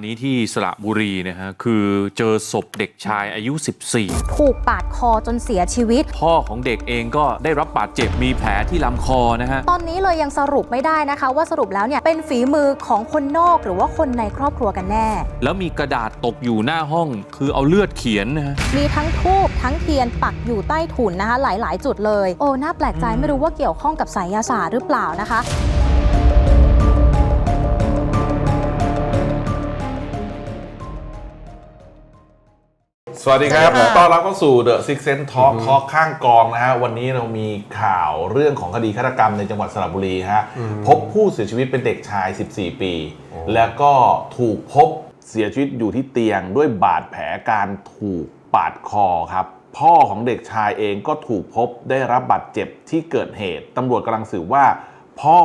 อันนี้ที่สระบุรีนะฮะคือเจอศพเด็กชายอายุ 14 ถูกปาดคอจนเสียชีวิต พ่อของเด็กเองก็ได้รับบาดเจ็บมีแผลที่ลำคอนะฮะ ตอนนี้เลยยังสรุปไม่ได้นะคะ ว่าสรุปแล้วเนี่ยเป็นฝีมือของคนนอกหรือว่าคนในครอบครัวกันแน่ แล้วมีกระดาษตกอยู่หน้าห้อง คือเอาเลือดเขียนนะฮะมีทั้งทูบทั้งเทียนปักอยู่ใต้ถุนนะคะ หลาย ๆ จุดเลย โอ้น่าแปลกใจไม่รู้ว่าเกี่ยวข้องกับไสยศาสตร์หรือเปล่านะคะ สวัสดีครับสวัสดีค่ะต้อนรับเข้าสู่ The Six Sense Talk Talk ข้างกองนะฮะ วันนี้เรามีข่าวเรื่องของคดีฆาตกรรมในจังหวัดสระบุรีฮะ พบผู้เสียชีวิตเป็นเด็กชาย 14 ปี แล้วก็ถูกพบเสียชีวิตอยู่ที่เตียงด้วยบาดแผลการถูกปาดคอครับ พ่อของเด็กชายเองก็ถูกพบได้รับบาดเจ็บที่เกิดเหตุตำรวจกำลังสืบว่า พ่อ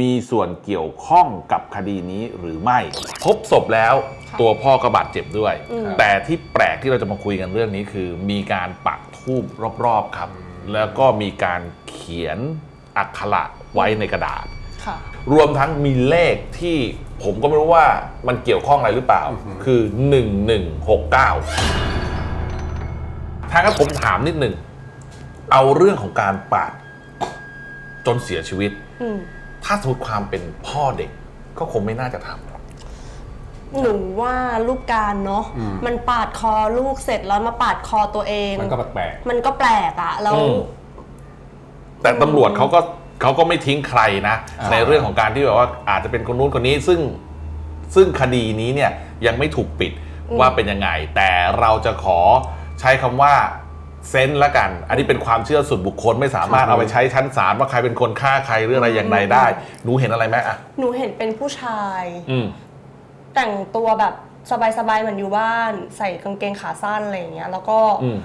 มีส่วนเกี่ยวข้องกับคดีนี้หรือไม่ พบศพแล้วตัวพ่อก็บาดเจ็บด้วย แต่ที่แปลกที่เราจะมาคุยกันเรื่องนี้คือ มีการปักทูบรอบๆครับ แล้วก็มีการเขียนอักขระไว้ในกระดาษค่ะรวมทั้งมีเลขที่ผมก็ไม่รู้ว่ามันเกี่ยวข้องอะไรหรือเปล่า คือ 1169ถ้างั้นผมถามนิดหนึ่ง เอาเรื่องของการปาดจนเสียชีวิตอืม ถ้าสมมติความเป็นพ่อเด็กก็คงไม่น่าจะทำหรอกหนูว่าลูกการเนาะมันปาดคอลูกเสร็จแล้วมาปาดคอตัวเอง มันก็แปลก มันก็แปลกอะแล้ว อืม แต่ตำรวจเขาก็เขาก็ไม่ทิ้งใครนะ อ่า ในเรื่องของการที่แบบว่าอาจจะเป็นคนนู้นคนนี้ซึ่งซึ่งคดีนี้เนี่ยยังไม่ถูกปิดว่าเป็นยังไง แต่เราจะขอใช้คำว่า เซนส์ละกัน อันนี้เป็นความเชื่อส่วนบุคคลไม่สามารถเอาไปใช้ชั้นศาลว่าใครเป็นคนฆ่าใครเรื่องอะไรอย่างไรได้ หนูเห็นอะไรไหมอะ หนูเห็นเป็นผู้ชาย อืม แต่งตัวแบบสบายๆเหมือนอยู่บ้าน ใส่กางเกงขาสั้นอะไรอย่างเงี้ย แล้วก็อืม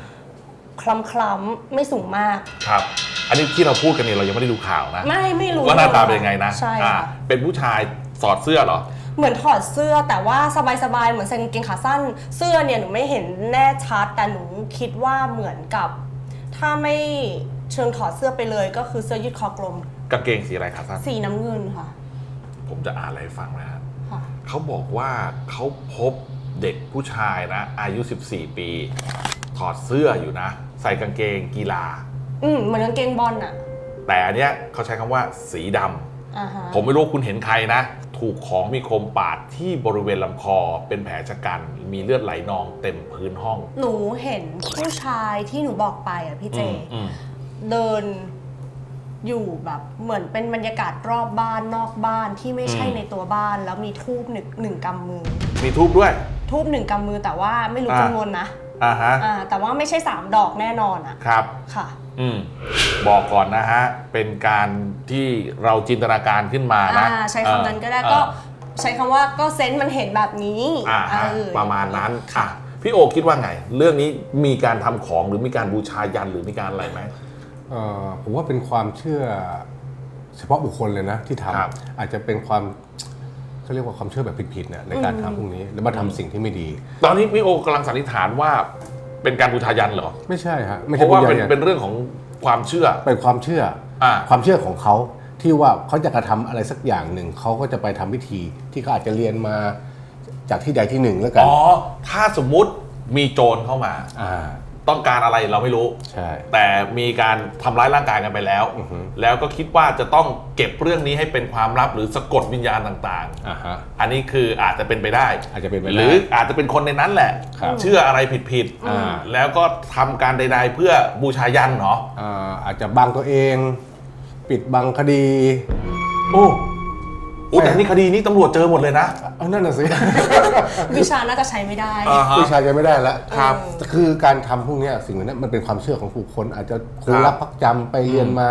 คล้ำๆไม่สูงมาก ครับ อันนี้ที่เราพูดกันเนี่ยเรายังไม่ได้ดูข่าวนะ ไม่ไม่รู้ว่าหน้าตาเป็นยังไงนะใช่อ่าค่ะเป็นผู้ชายสอดเสื้อเหรอ เหมือนถอดเสื้อแต่ว่าสบายๆเหมือนใส่กางเกงขาสั้น เสื้อเนี่ยหนูไม่เห็นแน่ชัด แต่หนูคิดว่าเหมือนกับ ถ้าไม่เชิงถอดเสื้อไปเลยก็คือเสื้อยืดคอกลม กางเกงสีอะไรครับท่านสีน้ำเงินค่ะ ผมจะอ่านอะไรให้ฟังนะฮะค่ะ เขาบอกว่าเขาพบเด็กผู้ชายนะ อายุ 14 ปี ถอดเสื้ออยู่นะ ใส่กางเกงกีฬา อืมเหมือนกางเกงบอลอะแต่อันเนี้ยเขาใช้คำว่าสีดำ อ่าฮะ ผมไม่รู้คุณเห็นใครนะ ถูกของมีคมปาดที่บริเวณลำคอเป็นแผลชะกัน มีเลือดไหลนองเต็มพื้นห้อง หนูเห็นผู้ชายที่หนูบอกไปอะพี่เจ อืมอืมเดินอยู่แบบเหมือนเป็นบรรยากาศรอบบ้านนอกบ้านที่ไม่ใช่อืมในตัวบ้าน แล้วมีทูบหนึ่งหนึ่งกำมือ มีทูบด้วย ทูบหนึ่งกำมือแต่ว่าไม่รู้อ่า จำนวนนะ อ่าฮะอ่าแต่ว่าไม่ใช่สามดอกแน่นอนอะครับ ค่ะ อืมบอกก่อนนะฮะ เป็นการที่เราจินตนาการขึ้นมานะอ่าใช้คำนั้นก็ได้เออก็ใช้คำว่าก็เซนส์มันเห็นแบบนี้อ่าฮะเออประมาณนั้นอะพี่โอคิดว่าไง เรื่องนี้มีการทำของหรือมีการบูชายันหรือมีการอะไรไหมๆเอ่อผมว่าเป็นความเชื่อเฉพาะบุคคลเลยนะที่ทำครับอาจจะเป็นความ เขาเรียกว่าความเชื่อแบบผิดๆเนี่ยในการทำพวกนี้แล้วมาทำสิ่งที่ไม่ดี ตอนนี้พี่โอกำลังสันนิษฐานว่าเป็นการบูชายันเหรอ ไม่ใช่ฮะไม่เพใช่ราะว่าบุญเป็นญาณเป็นเรื่องของความเชื่อ เป็นความเชื่ออา ความเชื่อของเขาที่ว่าเขาจะกระทำอะไรสักอย่างหนึ่งเขาก็จะไปทำพิธีที่เขาอาจจะเรียนมาจากที่ใดที่หนึ่งแล้วกันอ๋อ ถ้าสมมุติมีโจรเข้ามาอ่า ต้องการอะไรเราไม่รู้ ใช่ แต่มีการทำร้ายร่างกายกันไปแล้ว อือฮึ แล้วก็คิดว่าจะต้องเก็บเรื่องนี้ให้เป็นความลับหรือสะกดวิญญาณต่างอ่าฮะ ๆ อันนี้คืออาจจะเป็นไปได้ อาจจะเป็นไปได้หรืออาจจะเป็นคนในนั้นแหละ ครับเชื่ออะไรผิดอ่า ๆแล้วก็ทำการใด ๆ เพื่อบูชายันเนาะ อ่าอาจจะบังตัวเอง ปิดบังคดี โอ้ โอ้แต่นี่คดีนี้ตำรวจเจอหมดเลยนะ เอานั่นน่ะสิ วิชาน่าจะใช้ไม่ได้ อ่าฮะ วิชาจะไม่ได้แล้วครับคือการทำพวกเนี้ยสิ่งเหล่านี้มันเป็นความเชื่อของผู้คน อาจจะครูครับรับพักจำไปเรียนมา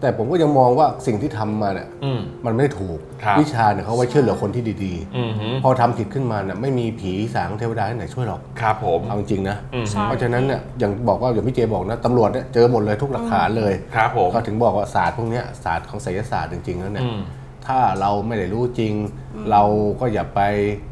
แต่ผมก็ยังมองว่าสิ่งที่ทำมาเนี่ยอืมมันไม่ได้ถูก ครับ วิชาเนี่ยเขาไว้ช่วยเหลือคนที่ดีอือฮึๆพอทำผิดขึ้นมาเนี่ยไม่มีผีสางเทวดาที่ไหนช่วยหรอก ครับผม เอาจริงๆนะอืมใช่ เพราะฉะนั้นเนี่ยอย่างบอกว่าอย่างพี่เจบอกนะตำรวจเนี่ยเจอหมดเลยทุกหลักฐานเลย ครับผม ก็ถึงบอกว่าศาสตร์พวกเนี้ยศาสตร์ของไสยศาสตร์จริงๆแล้วเนี่ยอืม ถ้าเราไม่ได้รู้จริง เราก็อย่าไป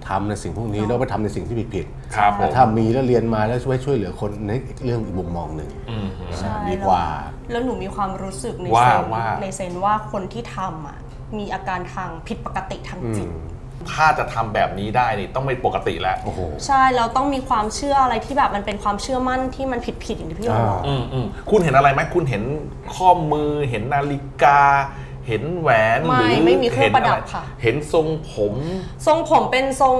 ทำในสิ่งพวกนี้แล้วไปทำในสิ่งที่ผิดๆครับผแต่มถ้ามีแล้วเรียนมาแล้วช่วยช่วยเหลือคนในอีกเรื่องอีกมุมมองหนึ่งอืมใช่ดีกว่าแล้วแล้วหนูมีความรู้สึกในว่าเซนว่าในเซนว่าคนที่ทำอะมีอาการทางผิดปกติทางจิตอืมถ้าจะทำแบบนี้ได้นี่ต้องไม่ปกติแล้วโอ้โหใช่เราต้องมีความเชื่ออะไรที่แบบมันเป็นความเชื่อมั่นที่มันผิดผิดๆอย่างที่พี่โอบอกอืมอืมคุณเห็นอะไรไหมคุณเห็นข้อมือเห็นนาฬิกา เห็นแหวนไม่หรือไม่มีเครื่องประดับห็นอไค่ะ เห็นทรงผม ทรงผมเป็นทรง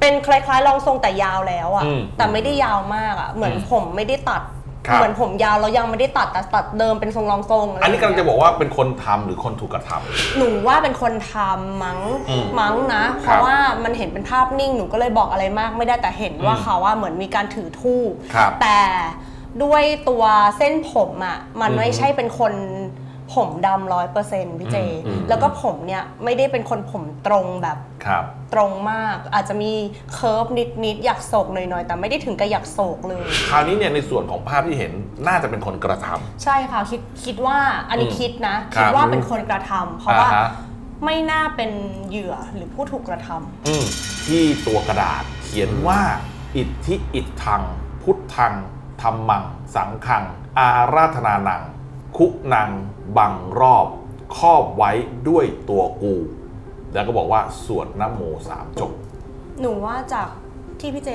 เป็นคล้ายๆรองทรงแต่ยาวแล้วอะอืมแต่ไม่ได้ยาวมากอะเหมือนอืมผมไม่ได้ตัด ครับ เหมือนผมยาวแล้วยังไม่ได้ตัดแต่ตัดเดิมเป็นทรงรองทรงอันนี้กำลังจะบอกว่าเป็นคนทำหรือคนถูกกระทำ หนูว่าเป็นคนทำมั้งอืมมั้งนะเพครับราะว่ามันเห็นเป็นภาพนิ่งหนูก็เลยบอกอะไรมาก ไม่ได้แต่เห็นว่าอืมเขาว่าเหมือนมีการถือธูปครับแต่ด้วยตัวเส้นผมอะมันอืม ไม่ใช่เป็นคน ผมดำร้อยเปอร์เซ็นต์พี่เจ อืมอืม แล้วก็ผมเนี่ยไม่ได้เป็นคนผมตรงแบบครับ ตรงมาก อาจจะมีเคิร์ฟนิดๆอยากโศกหน่อยๆ แต่ไม่ได้ถึงกับอยากโศกเลย คราวนี้เนี่ยในส่วนของภาพที่เห็นน่าจะเป็นคนกระทำ ใช่ค่ะคิดคิดว่าอันนี้อืมคิดนะ ครัคิบดว่าเป็นคนกระทำเพราะว่าอ่าฮะ ไม่น่าเป็นเหยื่อหรือผู้ถูกกระทำอืมที่ตัวกระดาษเขียนว่า อิทธิอิทธัง พุทธังธรรมัง สังขัง อาราธนานัง คุนังบังรอบครอบไว้ด้วยตัวกู แล้วก็บอกว่าสวดนะโมสามจบ หนูว่าจากที่พี่เจ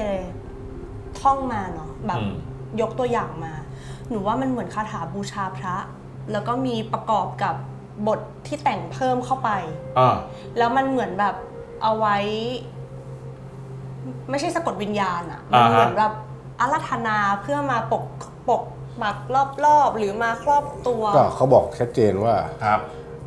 ท่องมาเนาะแบบอืม ยกตัวอย่างมา หนูว่ามันเหมือนคาถาบูชาพระ แล้วก็มีประกอบกับบทที่แต่งเพิ่มเข้าไปอ่าแล้วมันเหมือนแบบเอาไว้ ไม่ใช่สะกดวิญญาณอะมัอ่าฮะ เหมือนแบบอารัธนาเพื่อมาปกปก ปักรอบๆหรือมาครอบตัว ก็เขาบอกชัดเจนว่าครับ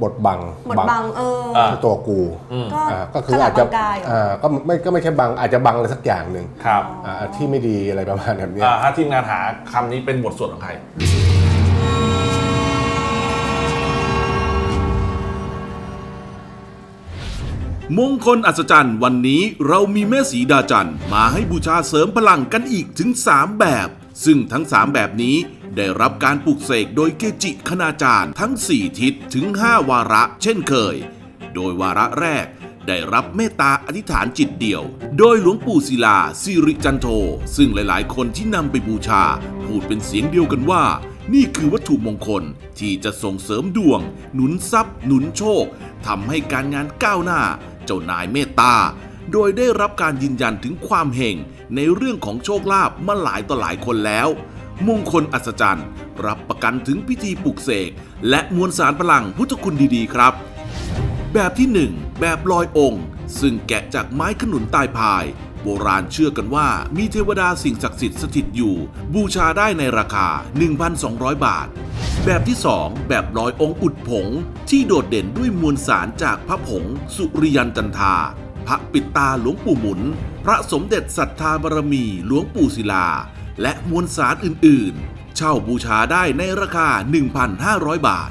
บทบังบทบังเอออ่าคือตัวกูอืมก็อ่าก็คืออาจจะขนาดบางกายเหรออ่าก็ไม่ก็ไม่ใช่บังอาจจะบังอะไรสักอย่างหนึ่งครับอ่าที่ไม่ดีอะไรประมาณแบบเนี้ย อ่าถ้าทีมงานหาคำนี้เป็นบทสวดของใคร มงคลอัศจรรย์วันนี้เรามีแม่สีดาจันทร์มาให้บูชาเสริมพลังกันอีกถึง 3 แบบ ซึ่งทั้ง 3 แบบนี้ ได้รับการปลุกเสกโดยเกจิคณาจารย์ทั้ง 4 ทิศถึง 5 วาระเช่นเคย โดยวาระแรกได้รับเมตตาอธิษฐานจิตเดียว โดยหลวงปู่ศิลาสิริจันโท ซึ่งหลายๆ คนที่นำไปบูชา พูดเป็นเสียงเดียวกันว่า นี่คือวัตถุมงคลที่จะส่งเสริมดวง หนุนทรัพย์ หนุนโชคทำให้การงานก้าวหน้า เจ้านายเมตตา โดยได้รับการยืนยันถึงความเห่งในเรื่องของโชคลาภมาหลายต่อหลายคนแล้ว มงคลอัศจรรย์ รับประกันถึงพิธีปลุกเสก และมวลสารพลังพุทธคุณดีๆ ครับ แบบที่ 1 แบบลอยองค์ ซึ่งแกะจากไม้ขนุนตายพาย โบราณเชื่อกันว่ามีเทวดาสิ่งศักดิ์สิทธิ์สถิตอยู่ บูชาได้ในราคา 1,200 บาท แบบที่ 2 แบบลอยองค์อุดผง ที่โดดเด่นด้วยมวลสารจากพระผง สุริยันจันทาพระปิดตาหลวงปู่หมุน พระสมเด็จศรัทธาบารมีหลวงปู่ศิลา และมวลสารอื่นๆ เช่าบูชาได้ในราคา 1,500 บาท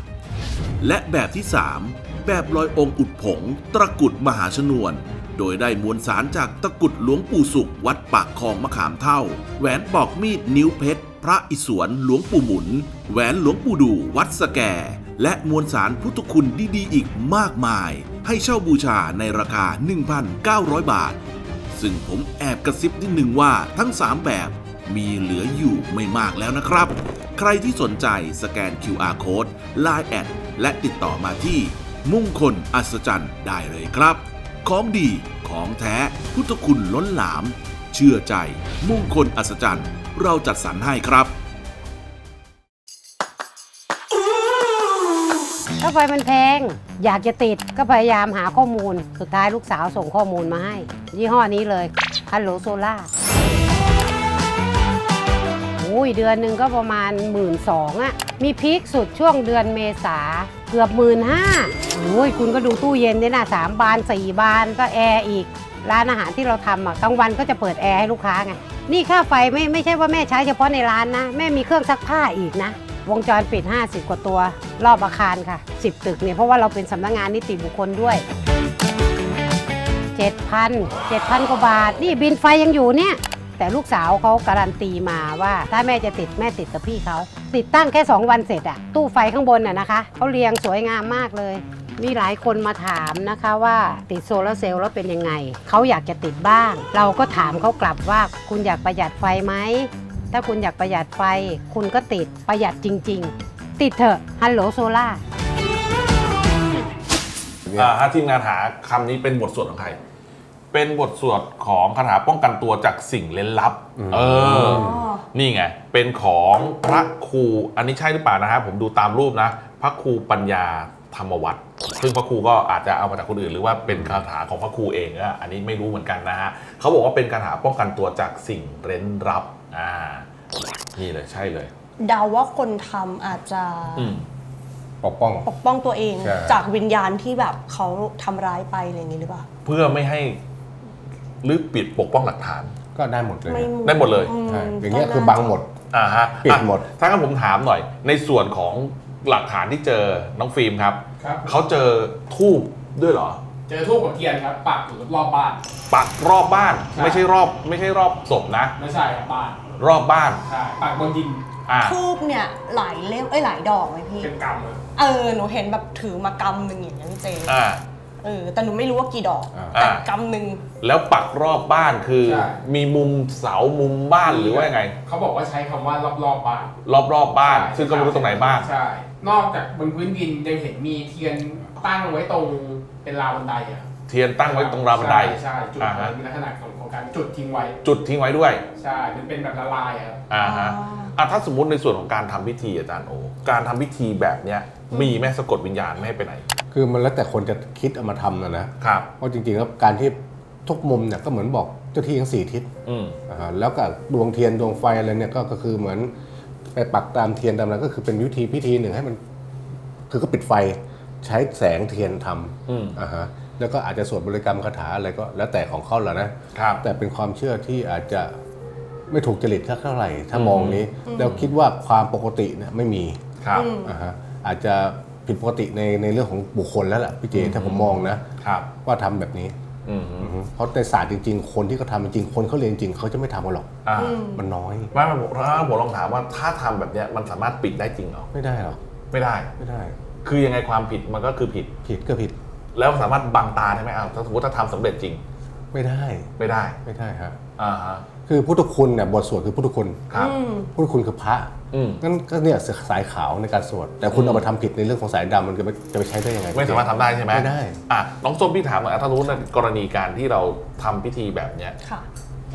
และแบบที่ 3 แบบลอยองค์อุดผง ตะกุดมหาชนวน โดยได้มวลสารจากตะกุดหลวงปู่สุข วัดปากคลองมะขามเท่า แหวนปอกมีดนิ้วเพชร พระอิศวรหลวงปู่หมุน แหวนหลวงปู่ดู วัดสแก และมวลสารพุทธคุณดีๆ อีกมากมาย ให้เช่าบูชาในราคา 1,900 บาทซึ่งผมแอบกระซิบนิดหนึ่งว่าทั้ง 3 แบบ มีเหลืออยู่ไม่มากแล้วนะครับ ใครที่สนใจสแกน QR Code Line แอดและติดต่อมาที่ มุ่งคลอัศจรรย์ได้เลยครับ ของดีของแท้พุทธคุณล้นหลาม เชื่อใจ มุ่งคลอัศจรรย์ เราจัดสรรให้ครับ ก็ไฟมันแพง อยากจะติดก็พยายามหาข้อมูล สุดท้ายลูกสาวส่งข้อมูลมาให้ ยี่ห้อนี้เลยฮัลโหลโซล่า เดือนหนึ่งก็ประมาณ 1 2ื่นอะ มีพีคสุดช่วงเดือนเมษาเกือบหมื่นห้าโอ้ยคุณก็ดูตู้เย็นด้วยนะสามบานสี่บานก็แอร์อีก ร้านอาหารที่เราทำอะกลางวันก็จะเปิดแอร์ให้ลูกค้าไง นี่ค่าไฟไม่ไม่ใช่ว่าแม่ใช้เฉพาะในร้านนะ แม่มีเครื่องซักผ้าอีกนะ วงจรปิด 50 กว่าตัว รอบอาคารค่ะ 10 ตึกเนี่ยเพราะว่าเราเป็นสำนักงานนิติบุคคลด้วย7,000 7,000กว่าบาท นี่บินไฟยังอยู่เนี่ย แต่ลูกสาวเขาการันตีมาว่า ถ้าแม่จะติดแม่ติดกับพี่เขา ติดตั้งแค่ 2 วันเสร็จอะตู้ไฟข้างบนน่ะนะคะเขาเรียงสวยงามมากเลย มีหลายคนมาถามนะคะว่าติดโซลาร์เซลล์แล้วเป็นยังไง เขาอยากจะติดบ้าง เราก็ถามเขากลับว่าคุณอยากประหยัดไฟไหมถ้าคุณอยากประหยัดไฟ คุณก็ติดประหยัดจริง ๆ ติดเถอะฮัลโหลโซล่า อ่าถ้าทีมงานหาคำนี้เป็นบทสวดของใคร เป็นบทสวดของคาถาป้องกันตัวจากสิ่งเล่นลับ เออ นี่ไง เป็นของพระครู อันนี้ใช่หรือเปล่านะฮะ ผมดูตามรูปนะ พระครูปัญญาธรรมวัตรซึ่งพระครูก็อาจจะเอามาจากคนอื่น หรือว่าเป็นคาถาของพระครูเองนะอันนี้ไม่รู้เหมือนกันนะฮะเขาบอกว่าเป็นคาถาป้องกันตัวจากสิ่งเร้นลับ อ่า นี่เลยใช่เลย เดาว่าคนทำอาจจะอืม ปกป้อง ปกป้องตัวเอง ใช่ จากวิญญาณที่แบบเขาทำร้ายไปอะไรอย่างนี้หรือเปล่า เพื่อไม่ให้ หรือปิดปกป้องหลักฐาน ก็ได้หมดเลยไม่ได้หมดเลย ใช่อย่างเงี้ยคือบังหมด อ่าฮะปิดหมดอะถ้างั้นผมถามหน่อย ในส่วนของหลักฐานที่เจอน้องฟิล์มครับ ครับ เขาเจอทูบด้วยเหรอ เจอทูบกับเทียนครับปักอยู่รอบๆบ้าน ปักรอบบ้าน ใช่ ไม่ใช่รอบไม่ใช่รอบศพนะ ไม่ใช่ครับบ้านรอบบ้าน ใช่ปักบนดินอ่า ทูบเนี่ยหลายเล่มเอ้ยหลายดอกไหมพี่ เป็นกำเลย เออหนูเห็นแบบถือมากำหนึ่งอย่างนี้ยพี่เจ อ่า เออแต่หนูไม่รู้ว่ากี่ดอก อ่า แต่กำหนึ่งแล้วปักรอบบ้านคือ ใช่ มีมุมเสามุมบ้านหรือว่ายังไง เขาบอกว่าใช้คำว่ารอบๆบ้านรอบรอบบ้านใช่ซึ่งก็ไม่รู้ตรงไหนบ้าง ใช่ นอกจากบนพื้นดินยังเห็นมีเทียนตั้งไว้ตรงเป็นราวบันไดอะเทียนตั้งไว้ตรงราวบันได ใช่ใช่จุดอ่าฮะ มีลักษณะของของการจุดทิ้งไว้ จุดทิ้งไว้ด้วย ใช่ มันเป็นแบบละลายอะครับอ่าฮะอะถ้าสมมติในส่วนของการทำพิธีอาจารย์โอ การทำพิธีแบบเนี้ยมีแม่สะกดวิญญาณไม่ให้ไปไหน คือมันแล้วแต่คนจะคิดเอามาทำนะนะครับ เพราะจริงๆแล้วการที่ทุกมุมเนี่ยก็เหมือนบอกเจ้าที่ทั้งสี่ทิศอืม อ่าแล้วก็ดวงเทียนดวงไฟอะไรเนี่ยก็ก็คือเหมือนไปปักตามเทียนตามอะไรก็คือเป็นวิธีพิธีหนึ่งให้มัน คือก็ปิดไฟใช้แสงเทียนทอืมำอ่าฮะแล้วก็อาจจะสวดบริกรรมคาถาอะไรก็แล้วแต่ของเขาแหละนะ ครับ แต่เป็นความเชื่อที่อาจจะไม่ถูกจริตเท่าไหร่ถ้าอืมมองนี้ แล้วคิดว่าความปกติเนี่ยไม่มีครับ อ่าฮะอาจจะ ผิดปกติในในเรื่องของบุคคลแล้วล่ะพี่เจถ้าผมมองนะครับ ว่าทำแบบนี้อืมอือฮึเพราะในศาสตร์จริง ๆ คนที่เขาทำจริงๆคนเขาเรียนจริงเขาจะไม่ทำกันหรอกอ่ามันน้อยไม่ไม่ผมถ้าผมลองถามว่าถ้าทำแบบเนี้ยมันสามารถปิดได้จริงเหรอไม่ได้หรอกไม่ได้ ไม่ได้ คือยังไงความผิดมันก็คือผิด ผิดก็ผิดแล้วสามารถบังตาได้ไหมอ้าวถ้าสมมติถ้าทำสำเร็จจริงไม่ได้ไม่ได้ไม่ได้ฮะอ่าฮะ คือพุทธคุณเนี่ยบทสวดคือพุทธคุณครับพุทธคุณคือพระอืมงั้นก็เนี่ยสายขาวในการสวด แต่คุณเอามาทำผิดในเรื่องของสายดำมันจะไปจะไปใช้ได้ยังไง ไม่สามารถทำได้ใช่ไหมไม่ได้อะน้องส้มพี่ถามหน่อยอะถ้ารู้ในกรณีการที่เราทำพิธีแบบเนี้ยค่ะ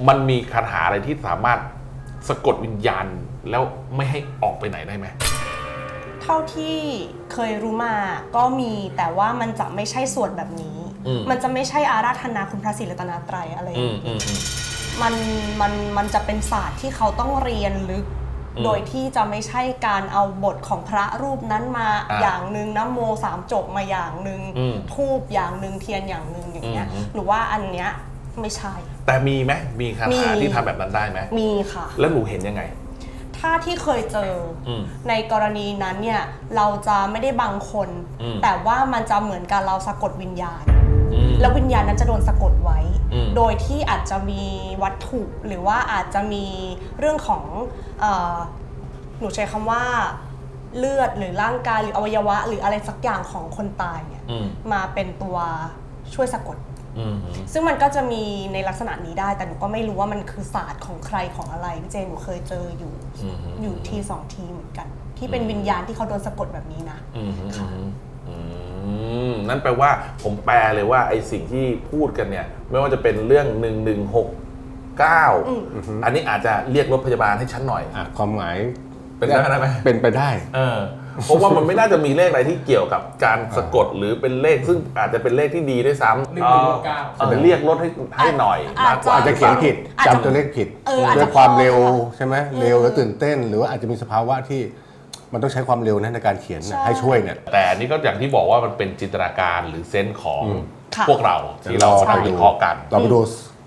มันมีคาถาอะไรที่สามารถสะกดวิญญาณแล้วไม่ให้ออกไปไหนได้ไหมเท่าที่เคยรู้มาก็มีแต่ว่ามันจะไม่ใช่สวดแบบนี้อืมมันจะไม่ใช่อาราธนาคุณพระศรีรัตนตรัยอะไรอย่างอืนี้ มอืมอืมมันมันมันจะเป็นศาสตร์ที่เขาต้องเรียนลึก อืมโดยที่จะไม่ใช่การเอาบทของพระรูปนั้นมาอะอย่างหนึ่งน้ำโมสามจบมาอย่างหนึ่งอืมทูบอย่างหนึ่งเทียนอย่างหนึ่งอย่างเงี้ยอืม หรือว่าอันเนี้ยไม่ใช่ แต่มีไหมมีคาถามีที่ทำแบบนั้นได้ไหมมีค่ะ แล้วหนูเห็นยังไง ถ้าที่เคยเจออมในกรณีนั้นเนี่ยเราจะไม่ได้บังคน อืม แต่ว่ามันจะเหมือนกับเราสะกดวิญญาณอืม แล้ววิญญาณนั้นจะโดนสะกดไว้อืมโดยที่อาจจะมีวัตถุหรือว่าอาจจะมีเรื่องของเออหนูใช้คำว่าเลือดหรือร่างกายหรืออวัยวะ หรืออะไรสักอย่างของคนตายเนี่ยอืมมาเป็นตัวช่วยสะกดอืมซึ่งมันก็จะมีในลักษณะนี้ได้ แต่หนูก็ไม่รู้ว่ามันคือศาสตร์ของใครของอะไรพี่เจนหนูเคยเจออยู่อืมอยู่ทีสองทีเหมือนกัน ที่เป็นวิญญาณที่เขาโดนสะกดแบบนี้นะอืมอืมอืม นั่นแปลว่าผมแปลเลยว่าไอ้สิ่งที่พูดกันเนี่ย ไม่ว่าจะเป็นเรื่อง 1 1 6 9 อันนี้อาจจะเรียกรถพยาบาลให้ฉันหน่อย อะความหมายเป็นไปได้ไหมเป็นไปได้ เออเพราะว่ามันไม่น่าจะมีเลขอะไรที่เกี่ยวกับการสะกดหรือเป็นเลขซึ่งอาจจะเป็นเลขที่ดีด้วยซ้ำหนึ่งหนึ่งหกเก้า เออเรียกรถให้ให้หน่อยอาจมากกว่าอาจจะเขียนผิดอาจจะจำตัวเลขผิดเอออาจจะด้วยความเร็วพอใช่ไหมเร็วแล้วตื่นเต้น หรือว่าอาจจะมีสภาวะที่ มันต้องใช้ความเร็วนะในการเขียนนะใช่ให้ช่วยเนี่ย แต่อันนี้ก็อย่างที่บอกว่ามันเป็นจินตนาการหรือเซนส์ของอืม ค่ะพวกเราที่เราใช่ ทำวิเคราะห์กันเราไปดู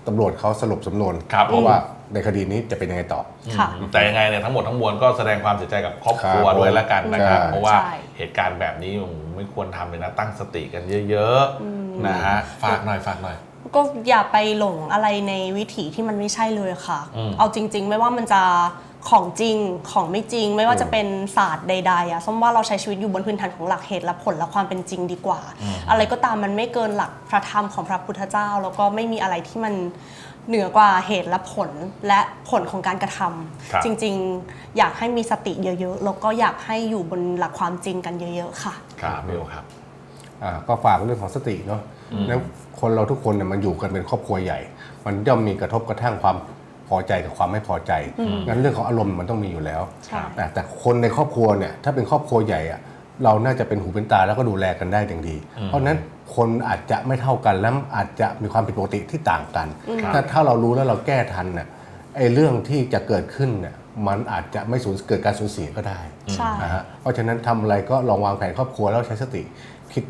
ตำรวจเขาสรุปสำนวนครับเพราะว่าในคดีนี้จะเป็นยังไงต่อ ค่ะแต่ยังไงเนี่ยทั้งหมดทั้งมวลก็แสดงความเสียใจกับครอบครัวครับด้วยแล้วกันนะครับ ใช่ เพราะว่าใช่ เหตุการณ์แบบนี้โอ้โหไม่ควรทำเลยนะตั้งสติกันเยอะๆนะฮะฝากหน่อยฝากหน่อย ก็อย่าไปหลงอะไรในวิถีที่มันไม่ใช่เลยค่ะ อืม เอาจริง ๆ ไม่ว่ามันจะ ของจริงของไม่จริง ไม่ว่าจะเป็นศาสตร์ใดๆอะส้มว่าเราใช้ชีวิตอยู่บนพื้นฐานของหลักเหตุและผลและความเป็นจริงดีกว่า อะไรก็ตามมันไม่เกินหลักพระธรรมของพระพุทธเจ้า แล้วก็ไม่มีอะไรที่มันเหนือกว่าเหตุและผลและผลของการกระทำครับจริงๆ อยากให้มีสติเยอะๆแล้วก็อยากให้อยู่บนหลักความจริงกันเยอะ ๆ ค่ะ ครับเบลครับอ่าก็ฝากเรื่องของสติเนาะนั้นคนเราทุกคนเนี่ยมันอยู่กันเป็นครอบครัวใหญ่ มันย่อมมีกระทบกระทั่งความ พอใจกับความไม่พอใจงั้นเรื่องของอารมณ์มันต้องมีอยู่แล้วใช่แต่แต่คนในครอบครัวเนี่ยถ้าเป็นครอบครัวใหญ่อะเราน่าจะเป็นหูเป็นตาแล้วก็ดูแลกันได้อย่างดี เพราะฉะนั้นคนอาจจะไม่เท่ากันแล้วอาจจะมีความผิดปกติที่ต่างกันถ้าถ้าเรารู้แล้วเราแก้ทันน่ะไอ้เรื่องที่จะเกิดขึ้นเนี่ยมันอาจจะไม่สูญเกิดการสูญเสียก็ได้ใช่นะฮะเพราะฉะนั้นทำอะไรก็ลองวางแผนครอบครัวแล้วใช้สติคิด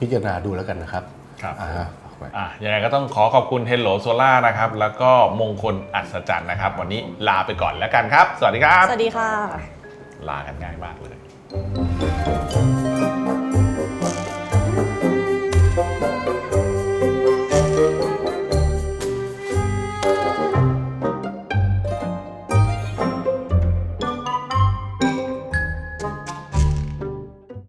พิจารณาดูแล้วกันนะครับ ครับอ่าฮะอะยังไงก็ต้องขอขอบคุณ Hello Solar นะครับ แล้วก็มงคลอัศจรรย์นะครับ วันนี้ลาไปก่อนแล้วกันครับ สวัสดีครับ สวัสดีค่ะ ลากันง่ายมากเลย